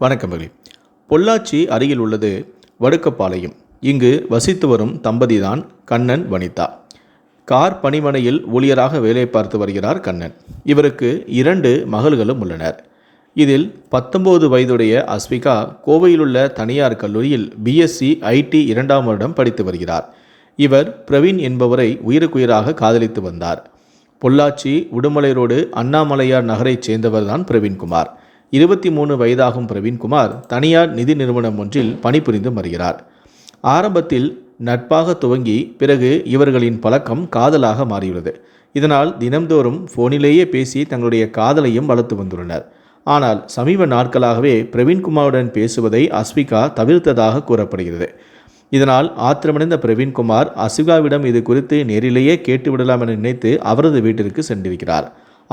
வணக்கமகளி பொள்ளாச்சி அருகில் உள்ளது வடுக்கப்பாளையம். இங்கு வசித்து வரும் தம்பதிதான் கண்ணன் வனிதா. கார் பணிமனையில் ஊழியராக வேலை பார்த்து வருகிறார் கண்ணன். இவருக்கு இரண்டு மகள்களும் உள்ளனர். இதில் பத்தொன்பது வயதுடைய அஸ்விகா கோவையிலுள்ள தனியார் கல்லூரியில் பிஎஸ்சி ஐடி இரண்டாம் வருடம் படித்து வருகிறார். இவர் பிரவீன் என்பவரை உயிருக்குயிராக காதலித்து வந்தார். பொள்ளாச்சி உடுமலை ரோடு அண்ணாமலையார் நகரைச் சேர்ந்தவர்தான் பிரவீன்குமார். இருபத்தி மூணு வயதாகும் பிரவீன்குமார் தனியார் நிதி நிறுவனம் ஒன்றில் பணிபுரிந்து வருகிறார். ஆரம்பத்தில் நட்பாக துவங்கி பிறகு இவர்களின் பழக்கம் காதலாக மாறியுள்ளது. இதனால் தினம்தோறும் ஃபோனிலேயே பேசி தங்களுடைய காதலையும் வளர்த்து வந்துள்ளனர். ஆனால் சமீப நாட்களாகவே பிரவீன்குமாருடன் பேசுவதை அஸ்விகா தவிர்த்ததாக கூறப்படுகிறது. இதனால் ஆத்திரமடைந்த பிரவீன்குமார் அஸ்விகாவிடம் இது குறித்து நேரிலேயே கேட்டுவிடலாம் என நினைத்து அவரது வீட்டிற்கு சென்றிருக்கிறார்.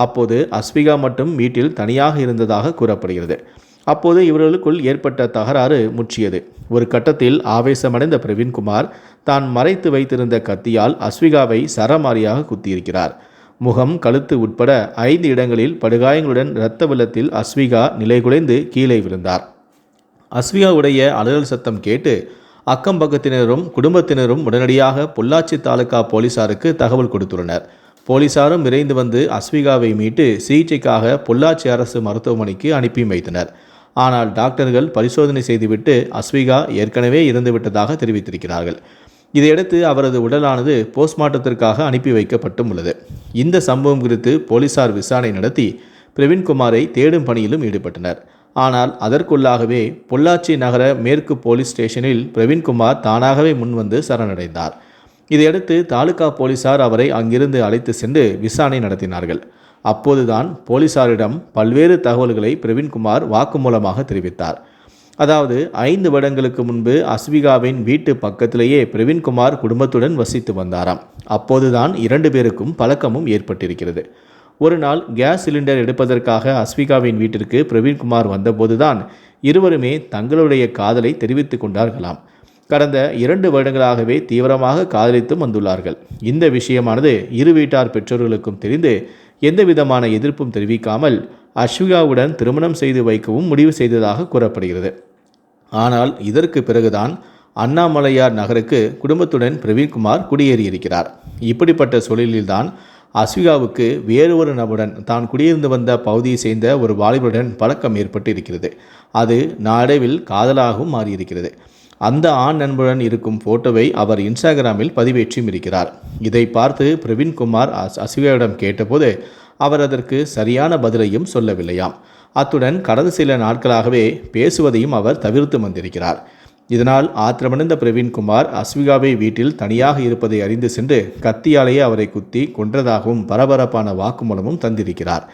அப்போது அஸ்விகா மட்டும் வீட்டில் தனியாக இருந்ததாக கூறப்படுகிறது. அப்போது இவர்களுக்குள் ஏற்பட்ட தகராறு முற்றியது. ஒரு கட்டத்தில் ஆவேசமடைந்த பிரவீன்குமார் தான் மறைத்து வைத்திருந்த கத்தியால் அஸ்விகாவை சரமாரியாக குத்தியிருக்கிறார். முகம் கழுத்து உட்பட ஐந்து இடங்களில் படுகாயங்களுடன் இரத்த வெள்ளத்தில் அஸ்விகா நிலைகுலைந்து கீழே விழுந்தார். அஸ்விகாவுடைய அலறல் சத்தம் கேட்டு அக்கம் பக்கத்தினரும் குடும்பத்தினரும் உடனடியாக பொள்ளாச்சி தாலுகா போலீசாருக்கு தகவல் கொடுத்துள்ளனர். போலீசாரும் விரைந்து வந்து அஸ்விகாவை மீட்டு சிகிச்சைக்காக பொள்ளாச்சி அரசு மருத்துவமனைக்கு அனுப்பி வைத்தனர். ஆனால் டாக்டர்கள் பரிசோதனை செய்துவிட்டு அஸ்விகா ஏற்கனவே இறந்துவிட்டதாக தெரிவித்திருக்கிறார்கள். இதையடுத்து அவரது உடலானது போஸ்ட்மார்ட்டத்திற்காக அனுப்பி வைக்கப்பட்டும் உள்ளது. இந்த சம்பவம் குறித்து போலீசார் விசாரணை நடத்தி பிரவீன்குமாரை தேடும் பணியிலும் ஈடுபட்டனர். ஆனால் அதற்குள்ளாகவே பொள்ளாச்சி நகர மேற்கு போலீஸ் ஸ்டேஷனில் பிரவீன்குமார் தானாகவே முன்வந்து சரணடைந்தார். இதையடுத்து தாலுகா போலீசார் அவரை அங்கிருந்து அழைத்து சென்று விசாரணை நடத்தினார்கள். அப்போதுதான் போலீசாரிடம் பல்வேறு தகவல்களை பிரவீன்குமார் வாக்குமூலமாக தெரிவித்தார். அதாவது ஐந்து வருடங்களுக்கு முன்பு அஸ்விகாவின் வீட்டு பக்கத்திலேயே பிரவீன்குமார் குடும்பத்துடன் வசித்து வந்தாராம். அப்போதுதான் இரண்டு பேருக்கும் பழக்கமும் ஏற்பட்டிருக்கிறது. ஒரு நாள் கேஸ் சிலிண்டர் எடுப்பதற்காக அஸ்விகாவின் வீட்டிற்கு பிரவீன்குமார் வந்தபோதுதான் இருவருமே தங்களுடைய காதலை தெரிவித்துக் கொண்டார்களாம். கடந்த இரண்டு வருடங்களாகவே தீவிரமாக காதலித்தும் வந்துள்ளார்கள். இந்த விஷயமானது இரு வீட்டார் பெற்றோர்களுக்கும் தெரிந்து எந்தவிதமான எதிர்ப்பும் தெரிவிக்காமல் அஸ்விகாவுடன் திருமணம் செய்து வைக்கவும் முடிவு செய்ததாக கூறப்படுகிறது. ஆனால் இதற்கு பிறகுதான் அண்ணாமலையார் நகருக்கு குடும்பத்துடன் பிரவீன்குமார் குடியேறியிருக்கிறார். இப்படிப்பட்ட சூழலில்தான் அஸ்விகாவுக்கு வேறு ஒரு நபருடன் தான் குடியிருந்து வந்த பகுதியை சேர்ந்த ஒரு வாலிபருடன் பழக்கம் ஏற்பட்டு இருக்கிறது அது நாடவில் காதலாகவும் மாறியிருக்கிறது. அந்த ஆண் நண்பருடன் இருக்கும் போட்டோவை அவர் இன்ஸ்டாகிராமில் பதிவேற்றியும் இருக்கிறார். இதை பார்த்து பிரவீன்குமார் அஸ் அஸ்விகாவிடம் கேட்டபோது அவர் அதற்கு சரியான பதிலையும் சொல்லவில்லையாம். அத்துடன் கடந்த சில நாட்களாகவே பேசுவதையும் அவர் தவிர்த்து வந்திருக்கிறார். இதனால் ஆத்திரமடைந்த பிரவீன்குமார் அஸ்விகாவை வீட்டில் தனியாக இருப்பதை அறிந்து சென்று கத்தியாலேயே அவரை குத்தி கொன்றதாகவும் பரபரப்பான வாக்குமூலமும் தந்திருக்கிறார்.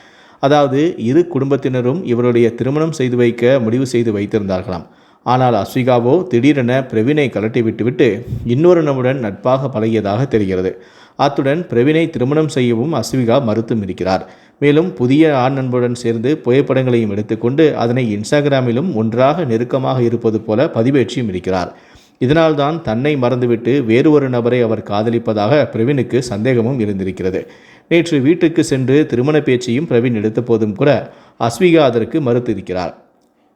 அதாவது இரு குடும்பத்தினரும் இவருடைய திருமணம் செய்து வைக்க முடிவு செய்து வைத்திருந்தார்களாம். ஆனால் அஸ்விகாவோ திடீரென பிரவினை கலட்டி விட்டுவிட்டு இன்னொரு நபருடன் நட்பாக பழகியதாக தெரிகிறது. அத்துடன் பிரவினை திருமணம் செய்யவும் அஸ்விகா மறுத்தும் இருக்கிறார் மேலும் புதிய ஆண் நண்பருடன் சேர்ந்து புகைப்படங்களையும் எடுத்துக்கொண்டு அதனை இன்ஸ்டாகிராமிலும் ஒன்றாக நெருக்கமாக இருப்பது போல பதிவேற்றியும் இருக்கிறார் இதனால்தான் தன்னை மறந்துவிட்டு வேறு ஒரு நபரை அவர் காதலிப்பதாக பிரவீனுக்கு சந்தேகமும் இருந்திருக்கிறது நேற்று வீட்டுக்கு சென்று திருமண பேச்சையும் பிரவீன் எடுத்த போதும் கூட அஸ்விகா அதற்கு மறுத்திருக்கிறார்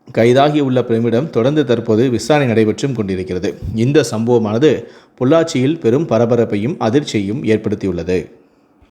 கைதாகியுள்ள பிரமிடம் தொடர்ந்து தற்போது விசாரணை நடைபெற்றும் கொண்டிருக்கிறது. இந்த சம்பவமானது பொள்ளாச்சியில் பெரும் பரபரப்பையும் அதிர்ச்சியையும் ஏற்படுத்தியுள்ளது.